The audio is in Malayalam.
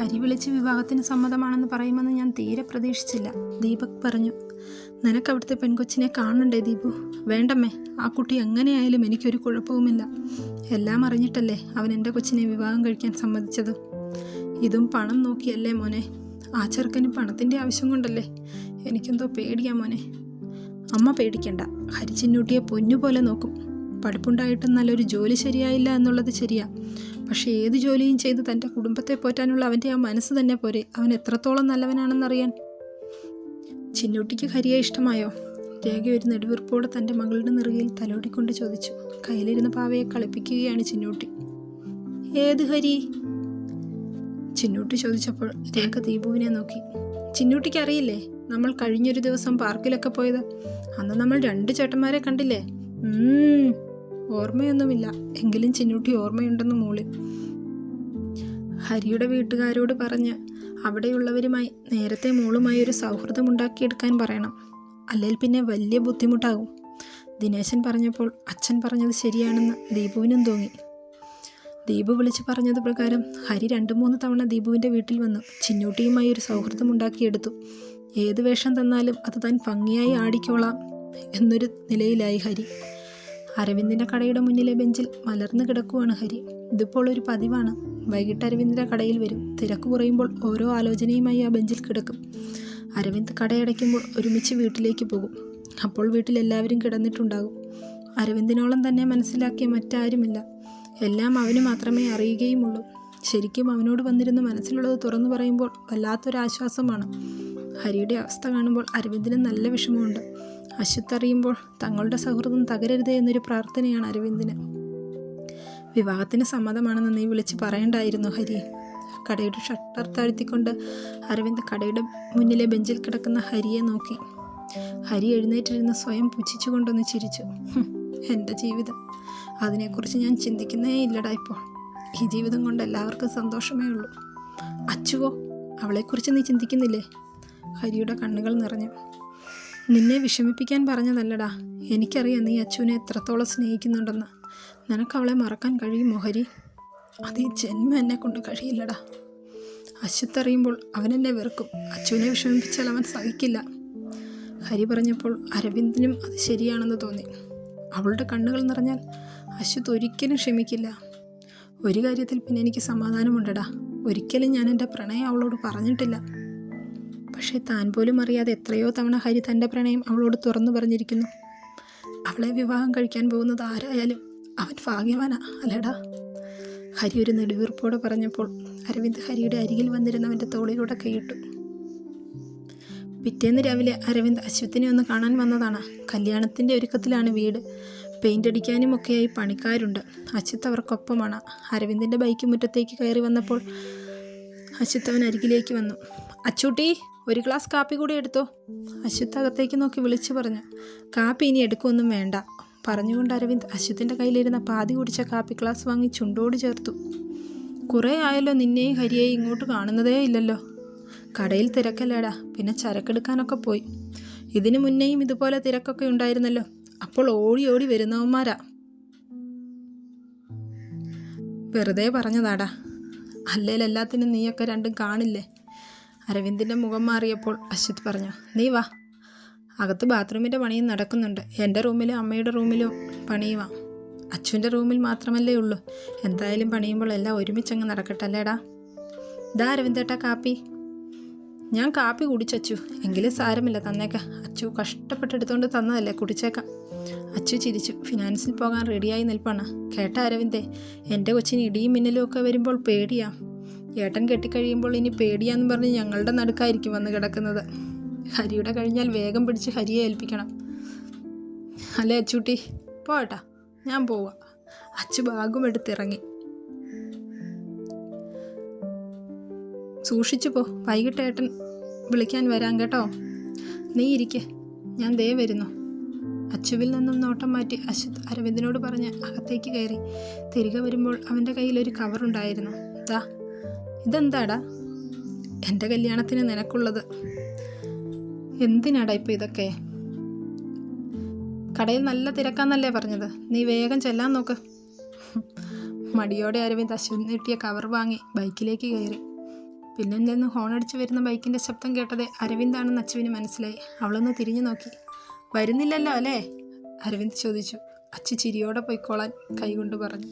ഹരി വിളിച്ച് വിവാഹത്തിന് സമ്മതമാണെന്ന് പറയുമെന്ന് ഞാൻ തീരെ പ്രതീക്ഷിച്ചില്ല. ദീപക് പറഞ്ഞു നിനക്ക് അവിടുത്തെ പെൺകൊച്ചിനെ കാണണ്ടേ ദീപു? വേണ്ടമ്മേ ആ കുട്ടി എങ്ങനെയായാലും എനിക്കൊരു കുഴപ്പവുമില്ല. എല്ലാം അറിഞ്ഞിട്ടല്ലേ അവൻ എന്റെ കൊച്ചിനെ വിവാഹം കഴിക്കാൻ സമ്മതിച്ചത്? ഇതും പണം നോക്കിയല്ലേ മോനെ? ആ ചെറുക്കന് പണത്തിന്റെ ആവശ്യം കൊണ്ടല്ലേ? എനിക്കെന്തോ പേടിയാ മോനെ. അമ്മ പേടിക്കണ്ട. ഹരിച്ചിന്നൂട്ടിയെ പൊന്നുപോലെ നോക്കും. പഠിപ്പുണ്ടായിട്ടും നല്ലൊരു ജോലി ശരിയായില്ല എന്നുള്ളത് ശരിയാ. പക്ഷേ ഏത് ജോലിയും ചെയ്ത് തന്റെ കുടുംബത്തെ പോറ്റാനുള്ള അവന്റെ ആ മനസ്സ് തന്നെ പോരെ. അവൻ എത്രത്തോളം നല്ലവനാണെന്നറിയാൻ. ചിന്നൂട്ടിക്ക് ഹരിയെ ഇഷ്ടമായോ? രേഖ ഒരു നെടുവീർപ്പോടെ തന്റെ മകളുടെ നിറുകയിൽ തലോടിക്കൊണ്ട് ചോദിച്ചു. കയ്യിലിരുന്ന പാവയെ കളിപ്പിക്കുകയാണ് ചിന്നൂട്ടി. ഏത് ഹരി? ചിന്നൂട്ടി ചോദിച്ചപ്പോൾ രേഖ ദീപുവിനെ നോക്കി. ചിന്നൂട്ടിക്ക് അറിയില്ലേ നമ്മൾ കഴിഞ്ഞൊരു ദിവസം പാർക്കിലൊക്കെ പോയത്. അന്ന് നമ്മൾ രണ്ട് ചേട്ടന്മാരെ കണ്ടില്ലേ? ഓർമ്മയൊന്നുമില്ല. എങ്കിലും ചിന്നൂട്ടി ഓർമ്മയുണ്ടെന്ന് മൂളി. ഹരിയുടെ വീട്ടുകാരോട് പറഞ്ഞ് അവിടെയുള്ളവരുമായി നേരത്തെ മോളുമായി ഒരു സൗഹൃദം ഉണ്ടാക്കിയെടുക്കാൻ പറയണം. അല്ലെങ്കിൽ പിന്നെ വലിയ ബുദ്ധിമുട്ടാകും. ദിനേശൻ പറഞ്ഞപ്പോൾ അച്ഛൻ പറഞ്ഞത് ശരിയാണെന്ന് ദീപുവിനും തോന്നി. ദീപു വിളിച്ചു പറഞ്ഞത് പ്രകാരം ഹരി രണ്ട് മൂന്ന് തവണ ദീപുവിന്റെ വീട്ടിൽ വന്നു ചിന്നൂട്ടിയുമായി ഒരു സൗഹൃദം ഉണ്ടാക്കിയെടുത്തു ഏത് വേഷം തന്നാലും അത് താൻ ഭംഗിയായി ആടിക്കോളാം എന്നൊരു നിലയിലായി ഹരി. അരവിന്ദിന്റെ കടയുടെ മുന്നിലെ ബെഞ്ചിൽ മലർന്നു കിടക്കുവാണ് ഹരി. ഇതിപ്പോൾ ഒരു പതിവാണ്. വൈകിട്ട് അരവിന്ദിന്റെ കടയിൽ വരും. തിരക്ക് കുറയുമ്പോൾ ഓരോ ആലോചനയുമായി ആ ബെഞ്ചിൽ കിടക്കും. അരവിന്ദ് കടയടയ്ക്കുമ്പോൾ ഒരുമിച്ച് വീട്ടിലേക്ക് പോകും. അപ്പോൾ വീട്ടിൽ എല്ലാവരും കിടന്നിട്ടുണ്ടാകും. അരവിന്ദിനോളം തന്നെ മനസ്സിലാക്കിയ മറ്റാരുമില്ല. എല്ലാം അവന് മാത്രമേ അറിയുകയുമുള്ളൂ. ശരിക്കും അവനോട് വന്നിരുന്ന് മനസ്സിലുള്ളത് തുറന്നു പറയുമ്പോൾ വല്ലാത്തൊരാശ്വാസമാണ്. ഹരിയുടെ അവസ്ഥ കാണുമ്പോൾ അരവിന്ദിന് നല്ല വിഷമമുണ്ട്. അശ്വത്ത് അറിയുമ്പോൾ തങ്ങളുടെ സൗഹൃദം തകരരുത് എന്നൊരു പ്രാർത്ഥനയാണ് അരവിന്ദിന്. വിവാഹത്തിന് സമ്മതമാണെന്ന് നീ വിളിച്ച് പറയണ്ടായിരുന്നു ഹരി. കടയുടെ ഷട്ടർ താഴ്ത്തിക്കൊണ്ട് അരവിന്ദ് കടയുടെ മുന്നിലെ ബെഞ്ചിൽ കിടക്കുന്ന ഹരിയെ നോക്കി. ഹരി എഴുന്നേറ്റിരുന്ന് സ്വയം പുച്ഛിച്ചുകൊണ്ടൊന്ന് ചിരിച്ചു. "ഹും, എന്റെ ജീവിതം. അതിനെക്കുറിച്ച് ഞാൻ ചിന്തിക്കുന്നേ ഇല്ലടാ ഇപ്പോൾ ഈ ജീവിതം കൊണ്ട് എല്ലാവർക്കും സന്തോഷമേ ഉള്ളൂ. അച്ചുവോ അവളെക്കുറിച്ച് നീ ചിന്തിക്കുന്നില്ലേ? ഹരിയുടെ കണ്ണുകൾ നിറഞ്ഞു. നിന്നെ വിഷമിപ്പിക്കാൻ പറഞ്ഞതല്ലടാ. എനിക്കറിയാം നീ അച്ചുവിനെ എത്രത്തോളം സ്നേഹിക്കുന്നുണ്ടെന്ന്. നിനക്ക് അവളെ മറക്കാൻ കഴിയുമോ ഹരി? അത് ഈ ജന്മം എന്നെ കൊണ്ട് കഴിയില്ലടാ. അശ്വത്തറിയുമ്പോൾ അവനെന്നെ വെറുക്കും. അച്ചുവിനെ വിഷമിപ്പിച്ചാൽ അവൻ സഹിക്കില്ല. ഹരി പറഞ്ഞപ്പോൾ അരവിന്ദനും അത് ശരിയാണെന്ന് തോന്നി. അവളുടെ കണ്ണുകൾ നിറഞ്ഞാൽ അശ്വത്ത് ഒരിക്കലും ക്ഷമിക്കില്ല. ഒരു കാര്യത്തിൽ പിന്നെ എനിക്ക് സമാധാനമുണ്ടടാ. ഒരിക്കലും ഞാൻ എന്റെ പ്രണയം അവളോട് പറഞ്ഞിട്ടില്ല. പക്ഷേ താൻ പോലും അറിയാതെ എത്രയോ തവണ ഹരി തന്റെ പ്രണയം അവളോട് തുറന്നു പറഞ്ഞിരിക്കുന്നു. അവളെ വിവാഹം കഴിക്കാൻ പോകുന്നത് ആരായാലും അവൻ ഭാഗ്യവാനാ അല്ലടാ. ഹരി ഒരു നെടുവീർപ്പോടെ പറഞ്ഞപ്പോൾ അരവിന്ദ് ഹരിയുടെ അരികിൽ വന്നിരുന്നവന്റെ തോളിലൂടെ കൈയിട്ടു. പിറ്റേന്ന് രാവിലെ അരവിന്ദ് അശ്വത്തിനെ ഒന്ന് കാണാൻ വന്നതാണ്. കല്യാണത്തിന്റെ ഒരുക്കത്തിലാണ് വീട്. പെയിന്റ് അടിക്കാനും ഒക്കെയായി പണിക്കാരുണ്ട്. അശ്വത്ത് അവർക്കൊപ്പമാണ്. അരവിന്ദിന്റെ ബൈക്ക് മുറ്റത്തേക്ക് കയറി വന്നപ്പോൾ അശ്വത്ത് അവൻ അരികിലേക്ക് വന്നു. അച്ചൂട്ടി ഒരു ഗ്ലാസ് കാപ്പി കൂടി എടുത്തോ? അശ്വത്ത് അകത്തേക്ക് നോക്കി വിളിച്ചു പറഞ്ഞു. കാപ്പി ഇനി എടുക്കുമൊന്നും വേണ്ട. പറഞ്ഞുകൊണ്ട് അരവിന്ദ് അശ്വത്തിന്റെ കയ്യിലിരുന്ന പാതി കുടിച്ച കാപ്പി ഗ്ലാസ് വാങ്ങി ചുണ്ടോട് ചേർത്തു. കുറേ ആയല്ലോ നിന്നെയും ഹരിയെയും ഇങ്ങോട്ട് കാണുന്നതേ ഇല്ലല്ലോ. കടയിൽ തിരക്കല്ലേടാ. പിന്നെ ചരക്കെടുക്കാനൊക്കെ പോയി. ഇതിനു മുന്നേയും ഇതുപോലെ തിരക്കൊക്കെ ഉണ്ടായിരുന്നല്ലോ. അപ്പോൾ ഓടി ഓടി വരുന്നവന്മാരാ. വെറുതെ പറഞ്ഞതാടാ. അല്ലേലെല്ലാത്തിനും നീയൊക്കെ രണ്ടും കാണില്ലേ? അരവിന്ദിന്റെ മുഖം മാറിയപ്പോൾ അശ്വത് പറഞ്ഞു നീ വാ. അകത്ത് ബാത്റൂമിന്റെ പണിയും നടക്കുന്നുണ്ട്. എന്റെ റൂമിലും അമ്മയുടെ റൂമിലും പണിയുവാ അച്ഛന്റെ റൂമിൽ മാത്രമല്ലേ ഉള്ളൂ. എന്തായാലും പണിയുമ്പോൾ എല്ലാം ഒരുമിച്ചങ്ങ് നടക്കട്ടെ അല്ലേടാ? ഇതാ അരവിന്ദേട്ടാ കാപ്പി. ഞാൻ കാപ്പി കുടിച്ചച്ചു. എങ്കിലും സാരമില്ല തന്നേക്ക. അച്ചു കഷ്ടപ്പെട്ടെടുത്തോണ്ട് തന്നതല്ലേ കുടിച്ചേക്കാം. അച്ചു ചിരിച്ചു. ഫിനാൻസിൽ പോകാൻ റെഡിയായി നിൽപ്പാണ്. കേട്ട അരവിന്ദേ എന്റെ കൊച്ചിന് ഇടിയും മിന്നലും ഒക്കെ വരുമ്പോൾ പേടിയാ. ഏട്ടൻ കെട്ടിക്കഴിയുമ്പോൾ ഇനി പേടിയാന്ന് പറഞ്ഞ് ഞങ്ങളുടെ നടുക്കായിരിക്കും വന്ന് കിടക്കുന്നത്. ഹരിയുടെ കഴിഞ്ഞാൽ വേഗം പിടിച്ച് ഹരിയെ ഏൽപ്പിക്കണം. അല്ലേ അച്ചൂട്ടി? പോട്ടാ ഞാൻ പോവാ. അച്ചു ബാഗും എടുത്തിറങ്ങി. സൂക്ഷിച്ചു പോ വൈകിട്ട് ഏട്ടൻ വിളിക്കാൻ വരാം കേട്ടോ. നീ ഇരിക്കെ ഞാൻ ദേ വരുന്നു. അച്ചുവിൽ നിന്നും നോട്ടം മാറ്റി അശ്വത് അരവിന്ദനോട് പറഞ്ഞ് അകത്തേക്ക് കയറി. തിരികെ വരുമ്പോൾ അവന്റെ കയ്യിൽ ഒരു കവറുണ്ടായിരുന്നു. ദാ ഇതെന്താടാ? എന്റെ കല്യാണത്തിന് നിനക്കുള്ളത്. എന്തിനാടാ ഇപ്പോൾ ഇതൊക്കെ? കടയിൽ നല്ല തിരക്കാന്നല്ലേ പറഞ്ഞത്. നീ വേഗം ചെല്ലാൻ നോക്ക്. മടിയോടെ അരവിന്ദ് അശ്വത് നീട്ടിയ കവർ വാങ്ങി ബൈക്കിലേക്ക് കയറി. പിന്നെ നിന്ന് ഹോണടിച്ച് വരുന്ന ബൈക്കിന്റെ ശബ്ദം കേട്ടത് അരവിന്ദാണെന്ന് അച്ചുവിന് മനസ്സിലായി. അവളൊന്ന് തിരിഞ്ഞു നോക്കി. വരുന്നില്ലല്ലോ അല്ലേ? അരവിന്ദ് ചോദിച്ചു. അച്ചു ചിരിയോടെ പോയിക്കോളാൻ കൈകൊണ്ട് പറഞ്ഞു.